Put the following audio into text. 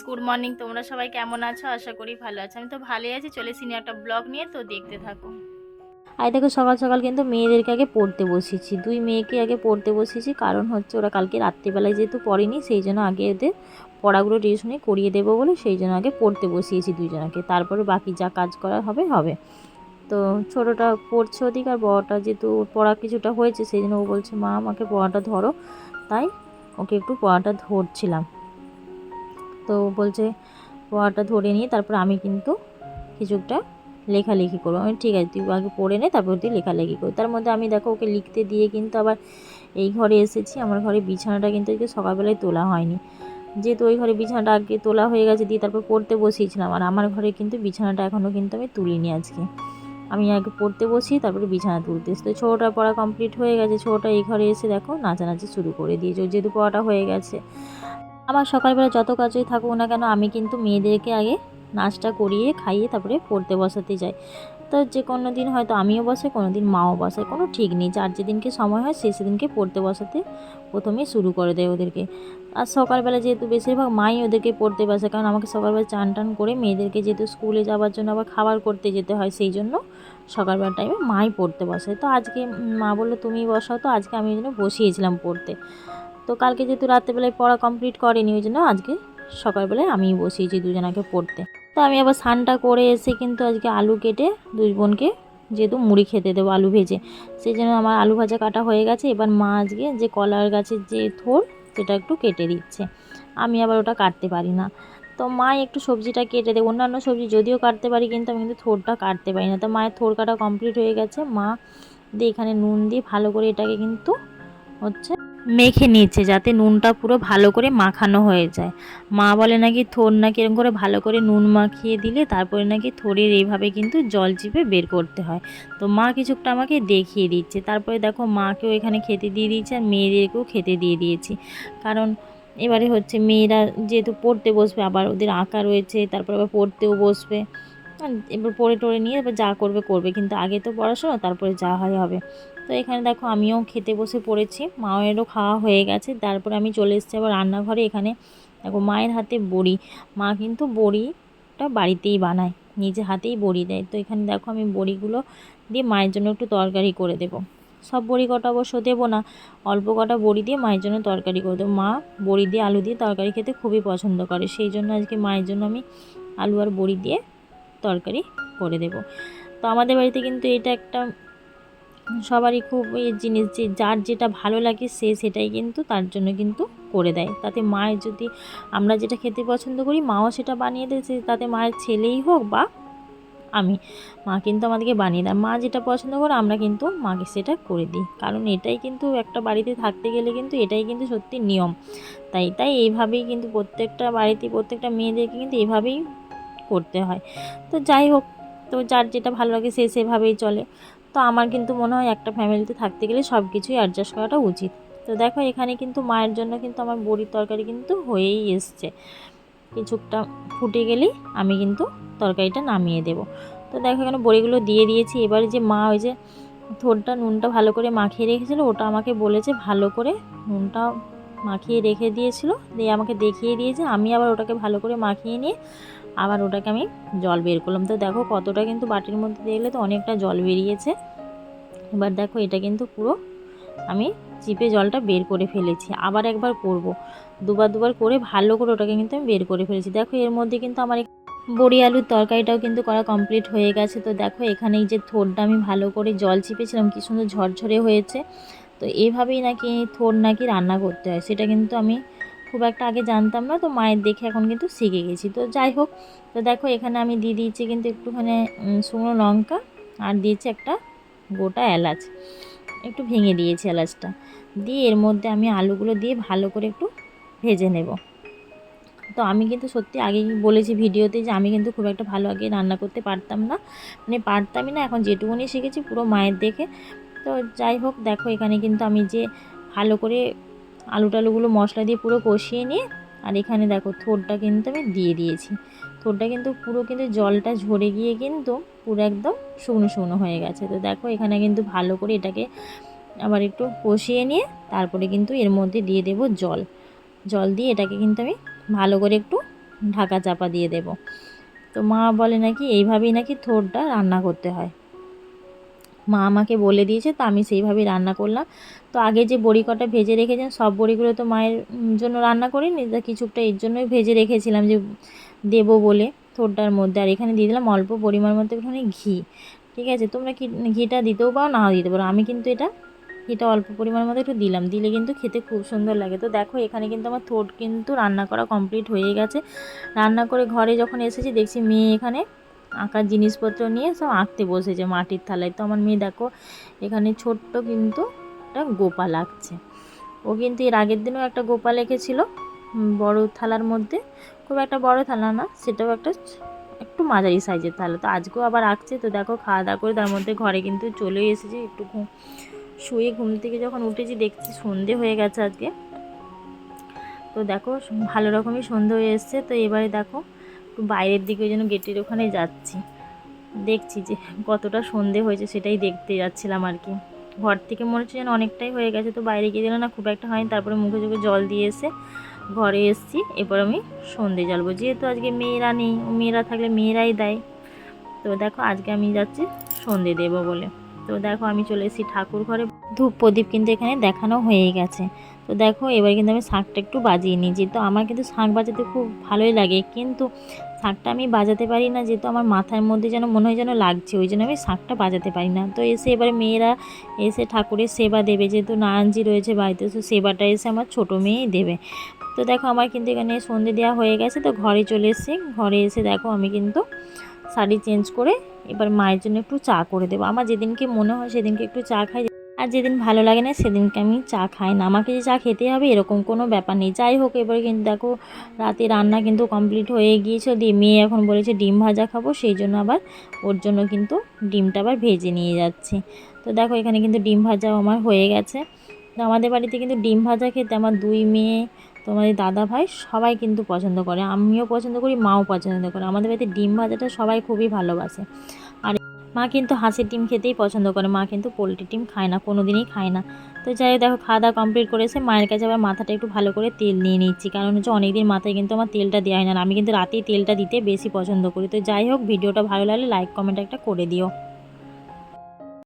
Friends good morning তোমরা সবাই কেমন আছো? আশা করি ভালো আছো। আমি তো ভালোই আছি। চলে সিনি একটা ব্লগ নিয়ে, তো দেখতে থাকো। আর দেখো, সকাল সকাল কিন্তু মেয়েদেরকে আগে পড়তে বসিয়েছি। দুই মেয়েকে আগে পড়তে বসিয়েছি। কারণ হচ্ছে ওরা কালকে রাত্রিবেলায় যেহেতু পড়েনি, সেই জন্য আগে ওদের পড়াগুলো টিউশনে করিয়ে দেবো বলে সেই জন্য আগে পড়তে বসিয়েছি দুইজনকে। তারপরে বাকি যা কাজ করা হবে হবে। তো ছোটোটা পড়ছে ওদিক আর বড়টা যেহেতু পড়া কিছুটা হয়েছে, সেই জন্য ও বলছে, মা, আমাকে পড়াটা ধরো। তাই ওকে একটু পড়াটা ধরছিলাম। তো বলছে, পড়াটা ধরে নিয়ে তারপর আমি কিন্তু কিছুটা লেখালেখি করব। আমি ঠিক আছে, তুই আগে পড়ে নে, তারপর তুই লেখালেখি করবি তার মধ্যে আমি দেখো ওকে লিখতে দিয়ে কিন্তু আবার এই ঘরে এসেছি। আমার ঘরে বিছানাটা কিন্তু আজকে সকালবেলায় তোলা হয়নি। যেহেতু ওই ঘরে বিছানাটা আগে তোলা হয়ে গেছে, দিয়ে তারপর পড়তে বসিয়েছিলাম। আর আমার ঘরে কিন্তু বিছানাটা এখনও কিন্তু আমি তুলিনি আজকে। আমি আগে পড়তে বসি তারপরে বিছানা তুলতে তো ছোটোটা পড়া কমপ্লিট হয়ে গেছে। ছোটোটা এই ঘরে এসে দেখো নাচানাচি শুরু করে দিয়েছে। যেহেতু পড়াটা হয়ে গেছে আমার সকালবেলা যত কাজই থাকুক না কেন, আমি কিন্তু মেয়েদেরকে আগে নাচটা করিয়ে খাইয়ে তারপরে পড়তে বসাতে যাই। তো যে কোনো দিন হয়তো আমিও বসে, কোনো দিন মাও বসে, কোনো ঠিক নেই। যার যেদিনকে সময় হয় সেই সেদিনকে পড়তে বসাতে প্রথমেই শুরু করে দেয় ওদেরকে। আর সকালবেলা যেহেতু বেশিরভাগ মাই ওদেরকে পড়তে বসে, কারণ আমাকে সকালবেলা চান টান করে মেয়েদেরকে যেহেতু স্কুলে যাওয়ার জন্য আবার খাবার করতে যেতে হয়, সেই জন্য সকালবেলা টাইমে মাই পড়তে বসে। তো আজকে মা বলল, তুমি বসাও। তো আজকে আমি ওই জন্য বসিয়েছিলাম পড়তে। তো কালকে যেহেতু রাত্রেবেলায় পড়া কমপ্লিট করেনি, ওই জন্য আজকে সকালবেলায় আমিই বসিয়েছি দুজনাকে পড়তে। তো আমি আবার স্নানটা করে এসে কিন্তু আজকে আলু কেটে দুই বোনকে যেহেতু মুড়ি খেতে দেবো আলু ভেজে, সেই জন্য আমার আলু ভাজা কাটা হয়ে গেছে। এবার মা আজকে যে কলার গাছের যে থোর সেটা একটু কেটে দিচ্ছে। আমি আবার ওটা কাটতে পারি না। তো মা একটু সবজিটা কেটে দেয় অন্যান্য সবজি যদিও কাটতে পারি, কিন্তু আমি কিন্তু থোরটা কাটতে পারি না। তো মায়ের থোর কাটা কমপ্লিট হয়ে গেছে। মা দিয়ে এখানে নুন দিয়ে ভালো করে এটাকে কিন্তু হচ্ছে মেখে নিচ্ছে যাতে নুনটা পুরো ভালো করে মাখানো হয়ে যায়। মা বলে নাকি থোর নাকি এরকম করে ভালো করে নুন মাখিয়ে দিলে তারপরে নাকি থোরের এইভাবে কিন্তু জল চিপে বের করতে হয়। তো মা কিছুটা আমাকে দেখিয়ে দিচ্ছে। তারপরে দেখো মাকেও এখানে খেতে দিয়ে দিয়েছে আর মেয়েদেরকেও খেতে দিয়ে দিয়েছি। কারণ এবারে হচ্ছে মেয়েরা যেহেতু পড়তে বসবে, আবার ওদের আঁকা রয়েছে, তারপর আবার পড়তেও বসবে। এবার পড়ে টড়ে নিয়ে এবার যা করবে করবে। কিন্তু আগে তো পড়াশোনা, তারপরে যা হয় হবে। তো এখানে দেখো আমিও খেতে বসে পড়েছি, মায়েরও খাওয়া হয়ে গেছে। তারপরে আমি চলে এসেছি আবার রান্নাঘরে, এখানে দেখো মায়ের হাতে বড়ি। মা কিন্তু বড়িটা বাড়িতেই বানায়, নিজে হাতেই বড়ি দেয়। তো এখানে দেখো আমি বড়িগুলো দিয়ে মায়ের জন্য একটু তরকারি করে দেবো। সব বড়ি কটা অবশ্য দেবো না, অল্প কটা বড়ি দিয়ে মায়ের জন্য তরকারি করে দেবো। মা বড়ি দিয়ে আলু দিয়ে তরকারি খেতে খুবই পছন্দ করে, সেই জন্য আজকে মায়ের জন্য আমি আলু আর বড়ি দিয়ে তরকারি করে দেব। তো আমাদের বাড়িতে কিন্তু এটা একটা সবারই খুব এই জিনিস যে যার যেটা ভালো লাগে সে সেটাই কিন্তু তার জন্য কিন্তু করে দেয়। তাতে মায়ের যদি আমরা যেটা খেতে পছন্দ করি, মাও সেটা বানিয়ে দেয়, সে তাতে মায়ের ছেলেই হোক বা আমি, মা কিন্তু আমাদেরকে বানিয়ে দেয়। মা যেটা পছন্দ করে, আমরা কিন্তু মাকে সেটা করে দিই। কারণ এটাই কিন্তু একটা বাড়িতে থাকতে গেলে কিন্তু এটাই কিন্তু সত্যি নিয়ম। তাই তাই এইভাবেই কিন্তু প্রত্যেকটা বাড়িতে প্রত্যেকটা মেয়েদেরকে কিন্তু এইভাবেই করতে হয়। তো যাই হোক, তো যার যেটা ভালো লাগে সে সেভাবেই চলে। তো আমার কিন্তু মনে হয় একটা ফ্যামিলিতে থাকতে গেলে সব কিছুই অ্যাডজাস্ট করাটা উচিত। তো দেখো, এখানে কিন্তু মায়ের জন্য কিন্তু আমার বড়ির তরকারি কিন্তু হয়েই এসছে। কিছুটা ফুটে গেলেই আমি কিন্তু তরকারিটা নামিয়ে দেব। তো দেখো, এখানে বড়িগুলো দিয়ে দিয়েছি। এবারে যে মা ওই যে থোরটা নুনটা ভালো করে মাখিয়ে রেখেছিলো, ওটা আমাকে বলেছে ভালো করে নুনটা মাখিয়ে রেখে দিয়েছিল। দিয়ে আমাকে দেখিয়ে দিয়েছে। আমি আবার ওটাকে ভালো করে মাখিয়ে নিয়ে আবার ওটাকে আমি জল বের করলাম। তো দেখো কতটা কিন্তু বাটির মধ্যে দেখলে তো অনেকটা জল বেরিয়েছে। এবার দেখো এটা কিন্তু পুরো আমি চিপে জলটা বের করে ফেলেছি। আবার একবার করব। দুবার দুবার করে ভালো করে ওটাকে কিন্তু আমি বের করে ফেলেছি। দেখো এর মধ্যে কিন্তু আমার বড়ি আলুর তরকারিটাও কিন্তু করা কমপ্লিট হয়ে গেছে। তো দেখো এখানে এই যে থোরটা আমি ভালো করে জল চিপেছিলাম, কি সুন্দর ঝরঝরে হয়েছে। তো এইভাবেই নাকি থোর নাকি রান্না করতে হয়, সেটা কিন্তু আমি খুব একটা আগে জানতাম না, তো মায়ের দেখে এখন কিন্তু শিখে গেছি। তো যাই হোক, তো দেখো এখানে আমি দিয়ে দিয়েছি কিন্তু একটুখানি শুকনো লঙ্কা আর দিয়েছি একটা গোটা এলাচ। একটু ভেঙে দিয়েছি এলাচটা। দিয়ে এর মধ্যে আমি আলুগুলো দিয়ে ভালো করে একটু ভেজে নেব। তো আমি কিন্তু সত্যি আগেই বলেছি ভিডিওতে যে আমি কিন্তু খুব একটা ভালো আগে রান্না করতে পারতাম না। মানে পারতামই না, এখন যেটুকুনি শিখেছি পুরো মায়ের দেখে। তো যাই হোক, দেখো এখানে কিন্তু আমি যে ভালো করে আলু টালুগুলো মশলা দিয়ে পুরো কষিয়ে নিয়ে, আর এখানে দেখো থোরটা কিন্তু আমি দিয়ে দিয়েছি। থোরটা কিন্তু পুরো কিন্তু জলটা ঝরে গিয়ে কিন্তু পুরো একদম শুকনো শুকনো হয়ে গেছে। তো দেখো এখানে কিন্তু ভালো করে এটাকে আবার একটু কষিয়ে নিয়ে, তারপরে কিন্তু এর মধ্যে দিয়ে দেব জল। জল দিয়ে এটাকে কিন্তু আমি ভালো করে একটু ঢাকা চাপা দিয়ে দেব। তো মা বলে নাকি এইভাবেই নাকি থোরটা রান্না করতে হয়। মা আমাকে বলে দিয়েছে, তো আমি সেইভাবেই রান্না করলাম। তো আগে যে বড়ি কটা ভেজে রেখেছেন, সব বড়িগুলো তো মায়ের জন্য রান্না করিনি, তা কিছুটা এর জন্যই ভেজে রেখেছিলাম যে দেবো বলে থোরটার মধ্যে। আর এখানে দিয়ে দিলাম অল্প পরিমাণ মতো একটুখানি ঘি, ঠিক আছে? তোমরা কি ঘিটা দিতেও পারো নাও দিতে পারো? আমি কিন্তু এটা ঘিটা অল্প পরিমাণ মতো একটু দিলাম। দিলে কিন্তু খেতে খুব সুন্দর লাগে। তো দেখো, এখানে কিন্তু আমার থোট কিন্তু রান্না করা কমপ্লিট হয়ে গেছে। রান্না করে ঘরে যখন এসেছি, দেখছি মেয়ে এখানে আঁকার জিনিসপত্র নিয়ে সব আঁকতে বসেছে মাটির থালায়। তো আমার মেয়ে দেখো, এখানে ছোট্ট কিন্তু একটা গোপাল আঁকছে। ও কিন্তু এর আগের দিনও একটা গোপাল এঁকেছিল বড় থালার মধ্যে। খুব একটা বড় থালা না, সেটাও একটা একটু মাঝারি সাইজের থালা। তো আজকেও আবার আঁকছে, তো দেখো খাওয়া দাওয়া করে তার মধ্যে ঘরে কিন্তু চলে এসেছি। একটু ঘুম, শুয়ে ঘুম থেকে যখন উঠেছি দেখছি সন্ধে হয়ে গেছে আজকে। তো দেখো, ভালো রকমই সন্ধে হয়ে এসছে। তো এবারে দেখো একটু বাইরের দিকে ওই জন্য গেটের ওখানে যাচ্ছি। দেখছি যে কতটা সন্ধে হয়েছে সেটাই দেখতে যাচ্ছিলাম আর কি। ঘর থেকে মনে হচ্ছে যেন অনেকটাই হয়ে গেছে, তো বাইরে গিয়ে না খুব একটা হয়নি। তারপরে মুখে চোখে জল দিয়ে এসে ঘরে এসেছি। এরপর আমি সন্ধে জ্বালবো যেহেতু আজকে মেয়েরা নেই, মেয়েরা থাকলে মেয়েরাই দেয়। তো দেখো আজকে আমি যাচ্ছি সন্ধে দেবো বলে। তো দেখো আমি চলে এসেছি ঠাকুর ঘরে। ধূপ প্রদীপ কিন্তু এখানে দেখানো হয়ে গেছে। তো দেখো, এবার কিন্তু আমি শাঁখটা একটু বাজিয়ে নিই। যেহেতু আমার কিন্তু শাঁখ বাজাতে খুব ভালোই লাগে, কিন্তু শাঁখটা আমি বাজাতে পারি না, যেহেতু আমার মাথার মধ্যে যেন মনে হয় যেন লাগছে, ওই জন্য আমি শাঁখটা বাজাতে পারি না। তো এসে এবারে মেয়েরা এসে ঠাকুরের সেবা দেবে, যেহেতু নারায়ণজি রয়েছে বাড়িতে, তো সেবাটা এসে আমার ছোটো মেয়েই দেবে। তো দেখো, আমার কিন্তু এখানে সন্ধে দেওয়া হয়ে গেছে, তো ঘরে চলে এসেছি। ঘরে এসে দেখো, আমি কিন্তু শাড়ি চেঞ্জ করে এবার মায়ের জন্য একটু চা করে দেবো। আমার যেদিনকে মনে হয় সেদিনকে একটু চা খাই আর যেদিন ভালো লাগে না সেদিনকে আমি চা খাই না। আমাকে যে চা খেতে হবে এরকম কোনো ব্যাপার নেই। যাই হোক, এবারে কিন্তু দেখো রাতে রান্না কিন্তু কমপ্লিট হয়ে গিয়েছে। দিয়ে মেয়ে এখন বলেছে ডিম ভাজা খাব, সেই জন্য আবার ওর জন্য কিন্তু ডিমটা আবার ভেজে নিয়ে যাচ্ছি। তো দেখো এখানে কিন্তু ডিম ভাজাও আমার হয়ে গেছে। তো আমাদের বাড়িতে কিন্তু ডিম ভাজা খেতে আমার দুই মেয়ে, তোমাদের দাদা ভাই সবাই কিন্তু পছন্দ করে। আমিও পছন্দ করি, মাও পছন্দ করে। আমাদের বাড়িতে ডিম ভাজাটা সবাই খুবই ভালোবাসে। আর মা কিন্তু হাঁসের ডিম খেতেই পছন্দ করে। মা কিন্তু পোলট্রি ডিম খায় না কোনো দিনই খায় না। তো যাই দেখো, খাওয়া দাওয়া কমপ্লিট করেছে। মায়ের কাছে আবার মাথাটা একটু ভালো করে তেল নিয়ে নিচ্ছি। কারণ হচ্ছে অনেকদিন মাথায় কিন্তু আমার তেলটা দেওয়া হয় না আমি কিন্তু রাতেই তেলটা দিতে বেশি পছন্দ করি। তো যাই হোক, ভিডিওটা ভালো লাগলে লাইক কমেন্ট একটা করে দিও।